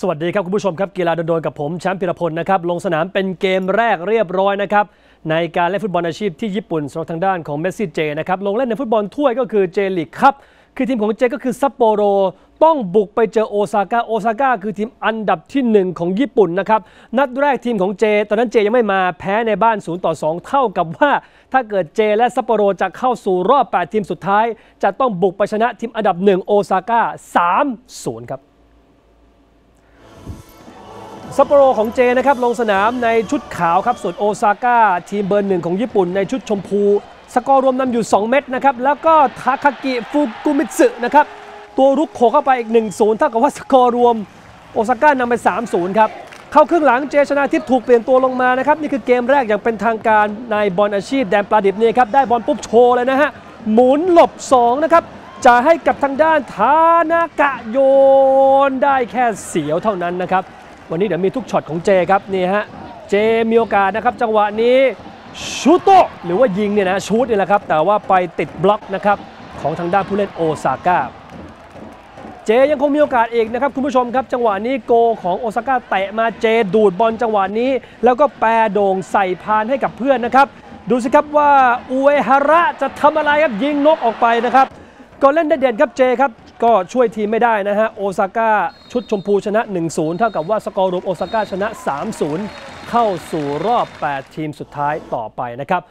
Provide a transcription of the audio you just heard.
สวัสดีครับคุณผู้ชมครับกีฬาโดนๆกับผมแชมป์พิรพลนะครับลงสนามเป็นเกมแรกเรียบร้อยนะครับในการเล่นฟุตบอลอาชีพที่ญี่ปุ่นสำหรับทางด้านของเมสซี่เจนะครับลงเล่นในฟุตบอลถ้วยก็คือเจลิกครับคือทีมของเจก็คือซัปโปโรต้องบุกไปเจอโอซาก้าโอซาก้าคือทีมอันดับที่ 1 ของญี่ปุ่นนะครับนัดแรกทีมของเจ ตอนนั้นเจยังไม่มาแพ้ในบ้าน 0 ต่อ 2 เท่ากับว่า ถ้าเกิดเจและซัปโปโรจะเข้าสู่รอบ 8 ทีมสุดท้าย จะต้องบุกไปชนะทีมอันดับ 1 โอซาก้า3-0 ครับ ซัปโปโรของเจนะครับลงสนามในชุดขาวครับ ส่วนโอซาก้าทีมเบอร์หนึ่งของญี่ปุ่นในชุดชมพู สกอร์รวมนำอยู่ 2 เม็ดนะครับ แล้วก็ทาคากิฟุกุมิตสึนะครับ ตัวรุกโขเข้าไปอีก 1-0 เท่ากับว่าสกอร์รวมโอซาก้านำไป 3-0 ครับ เข้าครึ่งหลังเจชนาทิพย์ถูกเปลี่ยนตัวลงมานะครับ นี่คือเกมแรกอย่างเป็นทางการในบอลอาชีพแดนปลาดิบนี่ครับ ได้บอลปุ๊บโชว์เลยนะฮะหมุนหลบ 2 นะครับจะให้กับทางด้านทานากะโยนได้แค่เสียวเท่านั้นนะครับ วันนี้เดี๋ยวมีทุกช็อตของเจครับนี่ฮะเจมีโอกาสนะครับจังหวะนี้ชูโตหรือว่ายิงเนี่ยนะชูตนี่แหละครับแต่ว่าไปติดบล็อกนะครับของทางด้านผู้เล่นโอซาก้าเจยังคงมีโอกาสอีกนะครับคุณผู้ชมครับ จังหวะนี้โกของโอซาก้าเตะมาเจดูดบอลจังหวะนี้ แล้วก็แปรโด่งใส่พานให้กับเพื่อนนะครับ ดูสิครับว่าอุเอฮาระจะทำอะไรครับยิงนกออกไปนะครับก็เล่นได้เด่นครับเจครับ ก็ช่วยทีมไม่ได้นะฮะ โอซาก้าชุดชมพูชนะ 1-0 เท่ากับว่าสกอร์รวมโอซาก้าชนะ 3-0 เข้าสู่รอบ 8 ทีมสุดท้ายต่อไปนะครับ